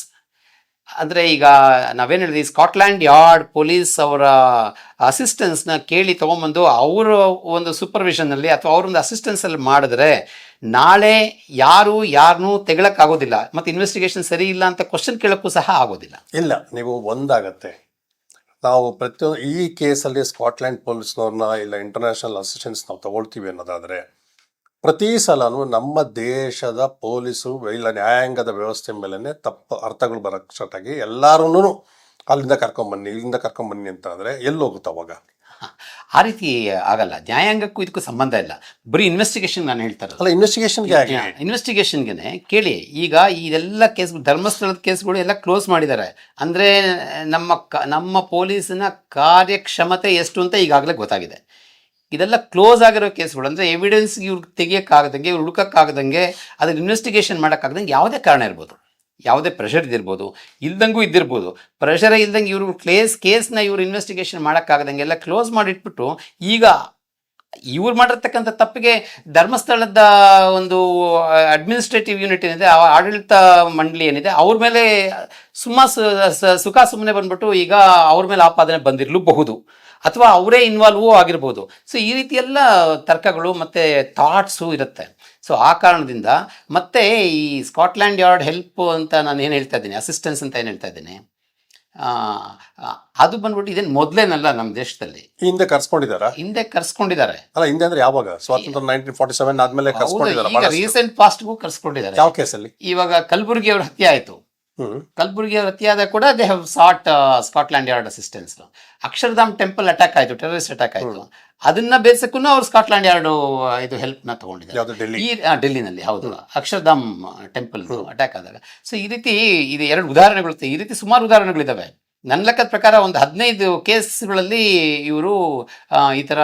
[SPEAKER 2] ಅಂದರೆ ಈಗ ನಾವೇನು ಹೇಳಿದ್ವಿ ಸ್ಕಾಟ್ಲ್ಯಾಂಡ್ ಯಾರ್ಡ್ ಪೊಲೀಸ್ ಅವರ ಅಸಿಸ್ಟೆನ್ಸ್ನ ಕೇಳಿ ತೊಗೊಂಬಂದು ಅವರ ಒಂದು ಸೂಪರ್ವಿಷನ್ನಲ್ಲಿ ಅಥವಾ ಅವರೊಂದು ಅಸಿಸ್ಟೆನ್ಸಲ್ಲಿ ಮಾಡಿದ್ರೆ ನಾಳೆ ಯಾರು ಯಾರನ್ನೂ ತೆಗಳಕ್ಕಾಗೋದಿಲ್ಲ ಮತ್ತು ಇನ್ವೆಸ್ಟಿಗೇಷನ್ ಸರಿ ಇಲ್ಲ ಅಂತ ಕ್ವಶನ್ ಕೇಳೋಕ್ಕೂ ಸಹ ಆಗೋದಿಲ್ಲ.
[SPEAKER 1] ಇಲ್ಲ, ನೀವು ಒಂದಾಗತ್ತೆ. ನಾವು ಪ್ರತಿಯೊಂದು ಈ ಕೇಸಲ್ಲಿ ಸ್ಕಾಟ್ಲ್ಯಾಂಡ್ ಪೊಲೀಸ್ನವ್ರನ್ನ ಇಲ್ಲ ಇಂಟರ್ನ್ಯಾಷನಲ್ ಅಸಿಸ್ಟೆನ್ಸ್ ನಾವು ತಗೊಳ್ತೀವಿ ಅನ್ನೋದಾದ್ರೆ ಪ್ರತಿ ಸಲನೂ ನಮ್ಮ ದೇಶದ ಪೊಲೀಸು ಇಲ್ಲ ನ್ಯಾಯಾಂಗದ ವ್ಯವಸ್ಥೆ ಮೇಲೇ ತಪ್ಪು ಅರ್ಥಗಳು ಬರಕ್ಕೆ ಸ್ಟಾರ್ಟ್ ಆಗಿ ಎಲ್ಲರೂ ಅಲ್ಲಿಂದ ಕರ್ಕೊಂಬನ್ನಿ ಇಲ್ಲಿಂದ ಕರ್ಕೊಂಬನ್ನಿ ಅಂತ ಎಲ್ಲೋಗುತ್ತೆ ಎಲ್ಲಿ ಹೋಗುತ್ತೆ ಅವಾಗ?
[SPEAKER 2] ಆ ರೀತಿ ಆಗಲ್ಲ. ನ್ಯಾಯಾಂಗಕ್ಕೂ ಇದಕ್ಕೂ ಸಂಬಂಧ ಇಲ್ಲ. ಬರೀ ಇನ್ವೆಸ್ಟಿಗೇಷನ್ ನಾನು ಹೇಳ್ತಾರೆ
[SPEAKER 1] ಅಲ್ಲ ಇನ್ವೆಸ್ಟಿಗೇಷನ್ಗೆ
[SPEAKER 2] ಇನ್ವೆಸ್ಟಿಗೇಷನ್ಗೆ ಕೇಳಿ. ಈಗ ಇದೆಲ್ಲ ಕೇಸ್ ಧರ್ಮಸ್ಥಳದ ಕೇಸ್ಗಳು ಎಲ್ಲ ಕ್ಲೋಸ್ ಮಾಡಿದ್ದಾರೆ. ಅಂದರೆ ನಮ್ಮ ಕ ನಮ್ಮ ಪೊಲೀಸಿನ ಕಾರ್ಯಕ್ಷಮತೆ ಎಷ್ಟು ಅಂತ ಈಗಾಗಲೇ ಗೊತ್ತಾಗಿದೆ. ಇದೆಲ್ಲ ಕ್ಲೋಸ್ ಆಗಿರೋ ಕೇಸ್ಗಳು ಅಂದರೆ ಎವಿಡೆನ್ಸ್ ಇವ್ರು ತೆಗಿಯೋಕ್ಕಾಗದಂಗೆ, ಇವ್ರು ಹುಡುಕಕ್ಕಾಗದಂಗೆ ಅದನ್ನು ಇನ್ವೆಸ್ಟಿಗೇಷನ್ ಮಾಡೋಕ್ಕಾಗದಂಗೆ ಯಾವುದೇ ಕಾರಣ ಇರ್ಬೋದು. ಯಾವುದೇ ಪ್ರೆಷರ್ ಇದ್ದಿರ್ಬೋದು, ಇಲ್ದಂಗೂ ಇದ್ದಿರ್ಬೋದು. ಪ್ರೆಷರೇ ಇಲ್ದಂಗೆ ಇವರು ಕ್ಲೇಸ್ ಕೇಸ್ನ ಇವರು ಇನ್ವೆಸ್ಟಿಗೇಷನ್ ಮಾಡೋಕ್ಕಾಗದಂಗೆ ಎಲ್ಲ ಕ್ಲೋಸ್ ಮಾಡಿಟ್ಬಿಟ್ಟು ಈಗ ಇವ್ರು ಮಾಡಿರ್ತಕ್ಕಂಥ ತಪ್ಪಿಗೆ ಧರ್ಮಸ್ಥಳದ ಒಂದು ಅಡ್ಮಿನಿಸ್ಟ್ರೇಟಿವ್ ಯೂನಿಟ್ ಏನಿದೆ, ಆ ಆಡಳಿತ ಮಂಡಳಿ ಏನಿದೆ, ಅವ್ರ ಮೇಲೆ ಸುಮ್ಮ ಸುಖ ಸುಮ್ಮನೆ ಬಂದ್ಬಿಟ್ಟು ಈಗ ಅವ್ರ ಮೇಲೆ ಆಪಾದನೆ ಬಂದಿರಲೂಬಹುದು. ಅಥವಾ ಅವರೇ ಇನ್ವಾಲ್ವ್ ಆಗಿರ್ಬೋದು. ಸೊ ಈ ರೀತಿ ಎಲ್ಲ ತರ್ಕಗಳು ಮತ್ತು ಥಾಟ್ಸು ಇರುತ್ತೆ. ಸೊ ಆ ಕಾರಣದಿಂದ ಮತ್ತೆ ಈ ಸ್ಕಾಟ್ಲ್ಯಾಂಡ್ ಯಾರ್ಡ್ ಹೆಲ್ಪ್ ಅಂತ ನಾನು ಏನು ಹೇಳ್ತಾ ಇದ್ದೀನಿ ಅಸಿಸ್ಟೆನ್ಸ್ ಅಂತ ಏನು ಹೇಳ್ತಾ ಇದ್ದೀನಿ ಅದು ಬಂದ್ಬಿಟ್ಟು ಇದೇನು ಮೊದಲೇನಲ್ಲ ನಮ್ಮ ದೇಶದಲ್ಲಿ.
[SPEAKER 1] ಹಿಂದೆ ಕರ್ಸ್ಕೊಂಡಿದ್ದಾರೆ?
[SPEAKER 2] ಹಿಂದೆ ಕರ್ಸ್ಕೊಂಡಿದ್ದಾರೆ.
[SPEAKER 1] ಅಲ್ಲ ಹಿಂದೆ ಅಂದ್ರೆ ಯಾವಾಗ? ಸ್ವಾತಂತ್ರ್ಯ ನೈನ್ಟೀನ್ ಫಾರ್ಟಿ ಸೆವೆನ್ ಆದ್ಮೇಲೆ
[SPEAKER 2] ಈಗ ರೀಸೆಂಟ್ ಪಾಸ್ಟ್ಗೂ ಕರ್ಸ್ಕೊಂಡಿದ್ದಾರೆ.
[SPEAKER 1] ಯಾವ ಕೇಸಲ್ಲಿ
[SPEAKER 2] ಇವಾಗ ಕಲಬುರಗಿ ಅವ್ರ ಹತ್ಯೆ ಆಯಿತು.
[SPEAKER 1] ಹ್ಮ್.
[SPEAKER 2] ಕಲಬುರಗಿ ಅವ್ರ ಕೂಡ they have sought Scotland Yard assistance Akshardham temple attack ಆಯಿತು ಟೆರರಿಸ್ಟ್ ಅಟ್ಯಾಕ್ ಆಯಿತು. ಅದನ್ನ ಬೇಸಕ್ಕೂ ಅವ್ರು ಸ್ಕಾಟ್ಲ್ಯಾಂಡ್ ಯಾರ್ಡ್ ಇದು ಹೆಲ್ಪ್ನ ತಗೊಂಡಿದ್ದಾರೆ. ಈ ಡೆಲ್ಲಿನಲ್ಲಿ ಹೌದು. ಅಕ್ಷರಧಾಮ್ ಟೆಂಪಲ್ ಅಟ್ಯಾಕ್ ಆದಾಗ. ಸೊ ಈ ರೀತಿ ಇದು ಎರಡು ಉದಾಹರಣೆಗಳು ಈ ರೀತಿ ಸುಮಾರು ಉದಾಹರಣೆಗಳಿದಾವೆ. ನನ್ನ ಲೆಕ್ಕದ ಪ್ರಕಾರ ಒಂದು ಹದಿನೈದು ಕೇಸ್ಗಳಲ್ಲಿ ಇವರು ಈ ಥರ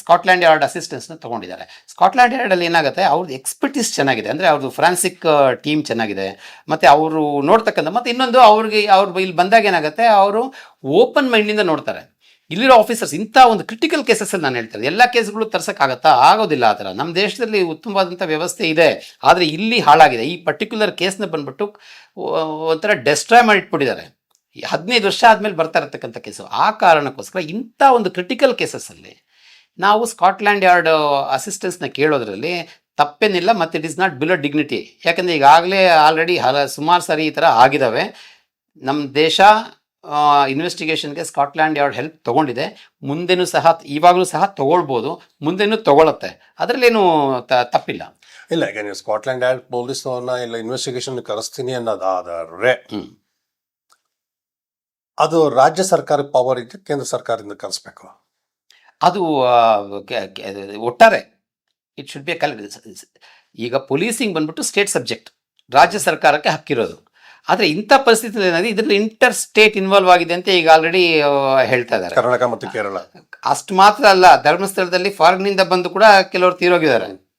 [SPEAKER 2] ಸ್ಕಾಟ್ಲ್ಯಾಂಡ್ ಯಾರ್ಡ್ ಅಸಿಸ್ಟೆನ್ಸ್ನ ತೊಗೊಂಡಿದ್ದಾರೆ. ಸ್ಕಾಟ್ಲ್ಯಾಂಡ್ ಯಾರ್ಡಲ್ಲಿ ಏನಾಗುತ್ತೆ ಅವ್ರದ್ದು ಎಕ್ಸ್ಪರ್ಟೀಸ್ ಚೆನ್ನಾಗಿದೆ. ಅಂದರೆ ಅವ್ರದ್ದು ಫ್ರಾನ್ಸಿಕ್ ಟೀಮ್ ಚೆನ್ನಾಗಿದೆ. ಮತ್ತು ಅವರು ನೋಡ್ತಕ್ಕಂಥ, ಮತ್ತು ಇನ್ನೊಂದು ಅವ್ರಿಗೆ, ಅವ್ರು ಇಲ್ಲಿ ಬಂದಾಗ ಏನಾಗುತ್ತೆ, ಅವರು ಓಪನ್ ಮೈಂಡಿಂದ ನೋಡ್ತಾರೆ. ಇಲ್ಲಿರೋ ಆಫೀಸರ್ಸ್ ಇಂಥ ಒಂದು ಕ್ರಿಟಿಕಲ್ ಕೇಸಸ್ಸಲ್ಲಿ ನಾನು ಹೇಳ್ತಾರೆ ಎಲ್ಲ ಕೇಸ್ಗಳು ತರ್ಸೋಕ್ಕಾಗತ್ತಾ? ಆಗೋದಿಲ್ಲ ಆ ಥರ. ನಮ್ಮ ದೇಶದಲ್ಲಿ ಉತ್ತಮವಾದಂಥ ವ್ಯವಸ್ಥೆ ಇದೆ. ಆದರೆ ಇಲ್ಲಿ ಹಾಳಾಗಿದೆ. ಈ ಪರ್ಟಿಕ್ಯುಲರ್ ಕೇಸ್ನ ಬಂದ್ಬಿಟ್ಟು ಒಂಥರ ಡೆಸ್ಟ್ರಾಯ್ ಮಾಡಿಟ್ಬಿಟ್ಟಿದ್ದಾರೆ. ಹದಿನೈದು ವರ್ಷ ಆದಮೇಲೆ ಬರ್ತಾ ಇರತಕ್ಕಂಥ ಕೇಸು. ಆ ಕಾರಣಕ್ಕೋಸ್ಕರ ಇಂಥ ಒಂದು ಕ್ರಿಟಿಕಲ್ ಕೇಸಸ್ಸಲ್ಲಿ ನಾವು ಸ್ಕಾಟ್ಲ್ಯಾಂಡ್ ಯಾರ್ಡ್ ಅಸಿಸ್ಟೆನ್ಸ್ನ ಕೇಳೋದ್ರಲ್ಲಿ ತಪ್ಪೇನಿಲ್ಲ ಮತ್ತು it is not below dignity ಯಾಕಂದರೆ ಈಗಾಗಲೇ ಆಲ್ರೆಡಿ ಹಲ ಸುಮಾರು ಸಾರಿ ಈ ಥರ ಆಗಿದ್ದಾವೆ ನಮ್ಮ ದೇಶ ಇನ್ವೆಸ್ಟಿಗೇಷನ್ಗೆ ಸ್ಕಾಟ್ಲ್ಯಾಂಡ್ ಯಾರ್ಡ್ ಹೆಲ್ಪ್ ತೊಗೊಂಡಿದೆ. ಮುಂದೆನೂ ಸಹ ಇವಾಗಲೂ ಸಹ ತೊಗೊಳ್ಬೋದು. ಮುಂದೆನೂ ತೊಗೊಳತ್ತೆ. ಅದರಲ್ಲೇನು ತ- ತಪ್ಪಿಲ್ಲ.
[SPEAKER 1] ಇಲ್ಲ ಈಗ ನೀವು ಸ್ಕಾಟ್ಲ್ಯಾಂಡ್ ಯಾರ್ಡ್ ಪೊಲೀಸ್ನವ್ರನ್ನ ಇಲ್ಲ ಇನ್ವೆಸ್ಟಿಗೇಷನ್ ಕರೆಸ್ತೀನಿ ಅನ್ನೋದಾದರೆ. ಅದು ರಾಜ್ಯ ಸರ್ಕಾರಕ್ಕೆ ಪವರ್ ಇದ್ದು ಕೇಂದ್ರ ಸರ್ಕಾರದಿಂದ ಕಲಿಸ್ಬೇಕು
[SPEAKER 2] ಅದು ಆ, ಕೆ- ಕೆ- ಒಟ್ಟಾರೆ ಇಟ್ ಶುಡ್ ಬಿ ಕಲ್ ಈಗ ಪೊಲೀಸಿಂಗ್ ಬಂದ್ಬಿಟ್ಟು ಸ್ಟೇಟ್ ಸಬ್ಜೆಕ್ಟ್ ರಾಜ್ಯ ಸರ್ಕಾರಕ್ಕೆ ಹಕ್ಕಿರೋದು. ಆದರೆ ಇಂಥ ಪರಿಸ್ಥಿತಿಯಲ್ಲಿ ಏನಾಗಿದೆ ಇದರಲ್ಲಿ ಇಂಟರ್ ಸ್ಟೇಟ್ ಇನ್ವಾಲ್ವ್ ಆಗಿದೆ ಅಂತ ಈಗ ಆಲ್ರೆಡಿ ಹೇಳ್ತಾ ಇದ್ದಾರೆ.
[SPEAKER 1] ಕರ್ನಾಟಕ ಮತ್ತು ಕೇರಳ.
[SPEAKER 2] ಅಷ್ಟು ಮಾತ್ರ ಅಲ್ಲ ಧರ್ಮಸ್ಥಳದಲ್ಲಿ ಫಾರಿನ್ನಿಂದ ಬಂದು ಕೂಡ ಕೆಲವರು ತೀರೋಗಿದ್ದಾರೆ.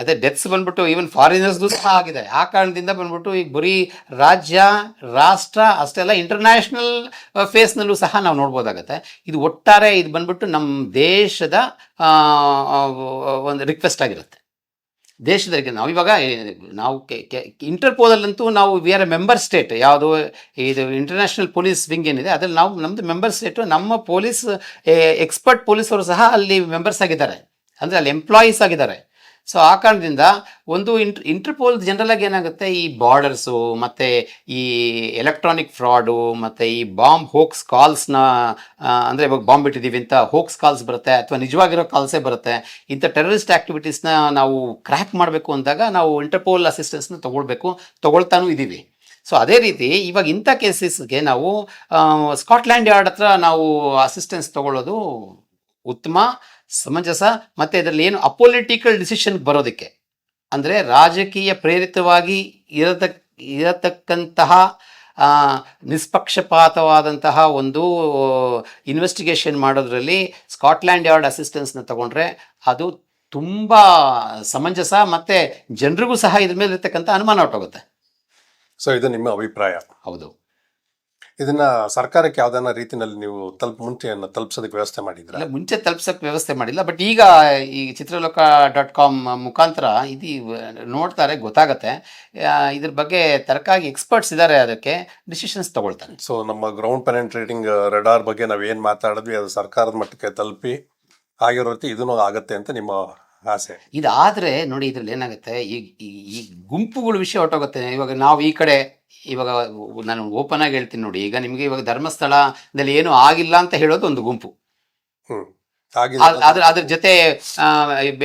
[SPEAKER 2] ಅದೇ ಡೆತ್ಸ್ ಬಂದ್ಬಿಟ್ಟು ಈವನ್ ಫಾರಿನರ್ಸ್ದು ಸಹ ಆಗಿದೆ. ಆ ಕಾರಣದಿಂದ ಬಂದ್ಬಿಟ್ಟು ಈಗ ಬರೀ ರಾಜ್ಯ, ರಾಷ್ಟ್ರ ಅಷ್ಟೆಲ್ಲ ಇಂಟರ್ನ್ಯಾಷನಲ್ ಫೇಸ್ನಲ್ಲೂ ಸಹ ನಾವು ನೋಡ್ಬೋದಾಗತ್ತೆ. ಇದು ಒಟ್ಟಾರೆ ಇದು ಬಂದ್ಬಿಟ್ಟು ನಮ್ಮ ದೇಶದ ಒಂದು ರಿಕ್ವೆಸ್ಟ್ ಆಗಿರುತ್ತೆ. ದೇಶದಲ್ಲಿ ನಾವು ಇವಾಗ ನಾವು ಇಂಟರ್ಪೋಲಲ್ಲಂತೂ ನಾವು we are a member state ಯಾವುದು ಇದು ಇಂಟರ್ನ್ಯಾಷನಲ್ ಪೊಲೀಸ್ ವಿಂಗ್ ಏನಿದೆ, ಅದ್ರಲ್ಲಿ ನಾವು ನಮ್ಮದು ಮೆಂಬರ್ ಸ್ಟೇಟು ನಮ್ಮ ಪೊಲೀಸ್ ಎಕ್ಸ್ಪರ್ಟ್ ಪೊಲೀಸವರು ಸಹ ಅಲ್ಲಿ ಮೆಂಬರ್ಸ್ ಆಗಿದ್ದಾರೆ. ಅಂದರೆ ಅಲ್ಲಿ ಎಂಪ್ಲಾಯೀಸ್ ಆಗಿದ್ದಾರೆ. ಸೊ ಆ ಕಾರಣದಿಂದ ಒಂದು ಇಂಟ್ ಇಂಟರ್ಪೋಲ್ ಜನರಲ್ ಆಗಿ ಏನಾಗುತ್ತೆ? ಈ ಬಾರ್ಡರ್ಸು ಮತ್ತು ಈ ಎಲೆಕ್ಟ್ರಾನಿಕ್ ಫ್ರಾಡು ಮತ್ತು ಈ ಬಾಂಬ್ ಹೋಕ್ಸ್ ಕಾಲ್ಸ್ನ ಅಂದರೆ ಇವಾಗ ಬಾಂಬ್ ಇಟ್ಟಿದ್ದೀವಿ ಅಂತ ಹೋಕ್ಸ್ ಕಾಲ್ಸ್ ಬರುತ್ತೆ, ಅಥವಾ ನಿಜವಾಗಿರೋ ಕಾಲ್ಸೇ ಬರುತ್ತೆ. ಇಂಥ ಟೆರರಿಸ್ಟ್ ಆ್ಯಕ್ಟಿವಿಟೀಸ್ನ ನಾವು ಕ್ರ್ಯಾಕ್ ಮಾಡಬೇಕು ಅಂದಾಗ ನಾವು ಇಂಟರ್ಪೋಲ್ ಅಸಿಸ್ಟೆನ್ಸ್ನ ತೊಗೊಳ್ಬೇಕು, ತೊಗೊಳ್ತಾನೂ ಇದ್ದೀವಿ ಸೊ ಅದೇ ರೀತಿ ಇವಾಗ ಇಂಥ ಕೇಸಸ್ಗೆ ನಾವು ಸ್ಕಾಟ್ಲ್ಯಾಂಡ್ ಯಾರ್ಡ್ ಹತ್ರ ನಾವು ಅಸಿಸ್ಟೆನ್ಸ್ ತಗೊಳ್ಳೋದು ಉತ್ತಮ. ಸಮಂಜಸ ಮತ್ತು ಇದರಲ್ಲಿ ಏನು ಅಪೊಲಿಟಿಕಲ್ ಡಿಸಿಷನ್ ಬರೋದಕ್ಕೆ. ಅಂದರೆ ರಾಜಕೀಯ ಪ್ರೇರಿತವಾಗಿ ಇರತಕ್ ಇರತಕ್ಕಂತಹ ನಿಷ್ಪಕ್ಷಪಾತವಾದಂತಹ ಒಂದು ಇನ್ವೆಸ್ಟಿಗೇಷನ್ ಮಾಡೋದ್ರಲ್ಲಿ ಸ್ಕಾಟ್ಲ್ಯಾಂಡ್ ಯಾರ್ಡ್ ಅಸಿಸ್ಟೆನ್ಸ್ನ ತಗೊಂಡ್ರೆ ಅದು ತುಂಬ ಸಮಂಜಸ ಮತ್ತು ಜನರಿಗೂ ಸಹ ಇದ್ರ ಮೇಲೆ ಇರ್ತಕ್ಕಂಥ ಅನುಮಾನ ಹೊಟ್ಟೋಗುತ್ತೆ
[SPEAKER 1] ಸೊ ಇದು ನಿಮ್ಮ ಅಭಿಪ್ರಾಯ.
[SPEAKER 2] ಹೌದು.
[SPEAKER 1] ಇದನ್ನ ಸರ್ಕಾರಕ್ಕೆ ಯಾವ್ದಾನ ರೀತಿಯಲ್ಲಿ ನೀವು ತಲುಪ ಮುಂಚೆಯನ್ನು ತಲುಪಿಸೋದಕ್ಕೆ ವ್ಯವಸ್ಥೆ ಮಾಡಿದ್ರೆ?
[SPEAKER 2] ಮುಂಚೆ ತಲುಪಿಸೋಕೆ ವ್ಯವಸ್ಥೆ ಮಾಡಿಲ್ಲ ಬಟ್ ಈಗ ಈ ಚಿತ್ರಲೋಕ ಡಾಟ್ ಕಾಮ್ ಮುಖಾಂತರ ಇದು ನೋಡ್ತಾರೆ ಗೊತ್ತಾಗತ್ತೆ. ಇದ್ರ ಬಗ್ಗೆ ತರಕಾಗಿ ಎಕ್ಸ್ಪರ್ಟ್ಸ್ ಇದ್ದಾರೆ ಅದಕ್ಕೆ ಡಿಸಿಷನ್ಸ್ ತಗೊಳ್ತಾರೆ.
[SPEAKER 1] ಸೊ ನಮ್ಮ ಗ್ರೌಂಡ್ ಪೆನೆಂಟ್ರೇಟಿಂಗ್ ರೆಡಾರ್ ಬಗ್ಗೆ ನಾವೇನ್ ಮಾತಾಡಿದ್ವಿ ಅದು ಸರ್ಕಾರದ ಮಟ್ಟಕ್ಕೆ ತಲುಪಿ ಆಗಿರೋ ರೀತಿ ಇದನ್ನು ಆಗುತ್ತೆ ಅಂತ ನಿಮ್ಮ ಆಸೆ.
[SPEAKER 2] ಇದಾದ್ರೆ ನೋಡಿ ಇದ್ರಲ್ಲಿ ಏನಾಗುತ್ತೆ? ಈ ಈ- ಈ ಗುಂಪುಗಳ ವಿಷಯ ಹೊರಟೋಗುತ್ತೆ. ಇವಾಗ ನಾವು ಈ ಕಡೆ ಇವಾಗ ನಾನು ಓಪನ್ ಆಗಿ ಹೇಳ್ತೀನಿ ನೋಡಿ. ಈಗ ನಿಮಗೆ ಇವಾಗ ಧರ್ಮಸ್ಥಳದಲ್ಲಿ ಏನು ಆಗಿಲ್ಲ ಅಂತ ಹೇಳೋದು ಒಂದು ಗುಂಪು.
[SPEAKER 1] ಹ್ಮ್. ಆಗಿದೆ
[SPEAKER 2] ಅದ್- ಅದ್ರ ಅದ್ರ ಜೊತೆ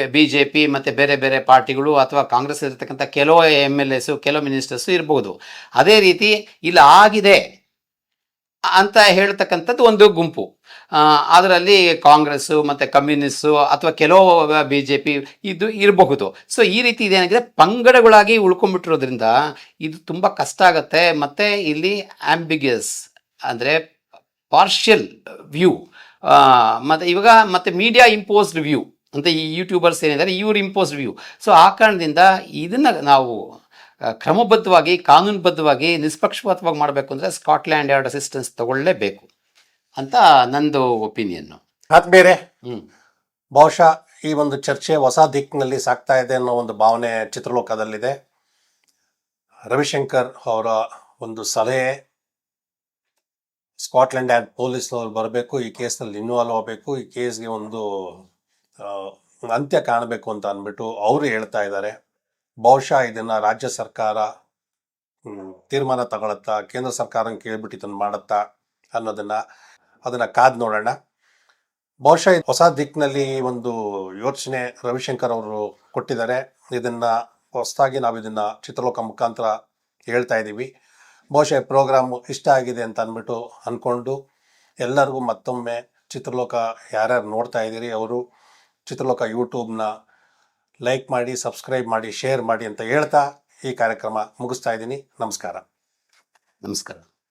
[SPEAKER 2] ಬಿ ಜೆ ಪಿ ಮತ್ತು ಬೇರೆ ಬೇರೆ ಪಾರ್ಟಿಗಳು ಅಥವಾ ಕಾಂಗ್ರೆಸ್ ಇರತಕ್ಕಂಥ ಕೆಲವು ಎಂ ಎಲ್ ಎಸ್ ಕೆಲವು ಮಿನಿಸ್ಟರ್ಸ್ ಇರಬಹುದು ಅದೇ ರೀತಿ ಇಲ್ಲಿ ಆಗಿದೆ ಅಂತ ಹೇಳ್ತಕ್ಕಂಥದ್ದು ಒಂದು ಗುಂಪು. ಅದರಲ್ಲಿ ಕಾಂಗ್ರೆಸ್ಸು ಮತ್ತು ಕಮ್ಯುನಿಸ್ಟು ಅಥವಾ ಕೆಲವು ಬಿ ಜೆ ಪಿ ಇದು ಇರಬಹುದು. ಸೊ ಈ ರೀತಿ ಇದೇನಾಗಿದೆ ಪಂಗಡಗಳಾಗಿ ಉಳ್ಕೊಂಡ್ಬಿಟ್ಟಿರೋದ್ರಿಂದ ಇದು ತುಂಬ ಕಷ್ಟ ಆಗುತ್ತೆ. ಮತ್ತು ಇಲ್ಲಿ ಆಂಬಿಗಿಯಸ್ ಅಂದರೆ ಪಾರ್ಷಿಯಲ್ ವ್ಯೂ ಮತ್ತು ಇವಾಗ ಮತ್ತು ಮೀಡಿಯಾ ಇಂಪೋಸ್ಡ್ ವ್ಯೂ ಅಂತ ಈ ಯೂಟ್ಯೂಬರ್ಸ್ ಏನಿದ್ದಾರೆ, ಇವ್ರು ಇಂಪೋಸ್ಡ್ ವ್ಯೂ ಸೊ ಆ ಕಾರಣದಿಂದ ಇದನ್ನು ನಾವು ಕ್ರಮಬದ್ಧವಾಗಿ, ಕಾನೂನುಬದ್ಧವಾಗಿ, ನಿಷ್ಪಕ್ಷಪಾತವಾಗಿ ಮಾಡಬೇಕು ಅಂದರೆ ಸ್ಕಾಟ್ಲ್ಯಾಂಡ್ ಯಾರ್ಡ್ ಅಸಿಸ್ಟೆನ್ಸ್ ತಗೊಳ್ಳೇಬೇಕು. ಅಂತ ನಂದು ಒಪಿನಿಯನ್ನು
[SPEAKER 1] ಅದು
[SPEAKER 2] ಬೇರೆ.
[SPEAKER 1] ಬಹುಶಃ ಈ ಒಂದು ಚರ್ಚೆ ಹೊಸ ದಿಕ್ಕಿನಲ್ಲಿ ಸಾಗ್ತಾ ಇದೆ ಅನ್ನೋ ಒಂದು ಭಾವನೆ ಚಿತ್ರಲೋಕದಲ್ಲಿದೆ. ರವಿಶಂಕರ್ ಅವರ ಒಂದು ಸಲಹೆ ಸ್ಕಾಟ್ಲೆಂಡ್ ಆ್ಯಂಡ್ ಪೊಲೀಸ್ನವ್ರು ಬರಬೇಕು ಈ ಕೇಸ್ನಲ್ಲಿ ಇನ್ವಾಲ್ವ್ ಆಗಬೇಕು ಈ ಕೇಸ್ಗೆ ಒಂದು ಆ, ಅಂತ್ಯ ಕಾಣಬೇಕು ಅಂತ ಅಂದ್ಬಿಟ್ಟು ಅವರು ಹೇಳ್ತಾ ಇದ್ದಾರೆ. ಬಹುಶಃ ಇದನ್ನ ರಾಜ್ಯ ಸರ್ಕಾರ ತೀರ್ಮಾನ ತಗೊಳತ್ತಾ ಕೇಂದ್ರ ಸರ್ಕಾರ ಕೇಳ್ಬಿಟ್ಟು ಇದನ್ನು ಮಾಡುತ್ತಾ ಅನ್ನೋದನ್ನ ಅದನ್ನ ಕಾದ್ ನೋಡೋಣ. ಬಹುಶಃ ಹೊಸ ದಿಕ್ಕಿನಲ್ಲಿ ಒಂದು ಯೋಚನೆ ರವಿಶಂಕರ್ ಅವರು ಕೊಟ್ಟಿದ್ದಾರೆ. ಇದನ್ನ ಹೊಸದಾಗಿ ನಾವು ಇದನ್ನ ಚಿತ್ರಲೋಕ ಮುಖಾಂತರ ಹೇಳ್ತಾ ಇದ್ದೀವಿ ಬಹುಶಃ ಪ್ರೋಗ್ರಾಮ್ ಇಷ್ಟ ಆಗಿದೆ ಅಂತ ಅಂದ್ಬಿಟ್ಟು ಅಂದ್ಕೊಂಡು ಎಲ್ಲರಿಗೂ ಮತ್ತೊಮ್ಮೆ ಚಿತ್ರಲೋಕ ಯಾರ್ಯಾರು ನೋಡ್ತಾ ಇದ್ದೀರಿ ಅವರು ಚಿತ್ರಲೋಕ ಯೂಟ್ಯೂಬ್ನ ಲೈಕ್ ಮಾಡಿ, ಸಬ್ಸ್ಕ್ರೈಬ್ ಮಾಡಿ, ಶೇರ್ ಮಾಡಿ ಅಂತ ಹೇಳ್ತಾ ಈ ಕಾರ್ಯಕ್ರಮ ಮುಗಿಸ್ತಾ ಇದ್ದೀನಿ. ನಮಸ್ಕಾರ.
[SPEAKER 2] ನಮಸ್ಕಾರ.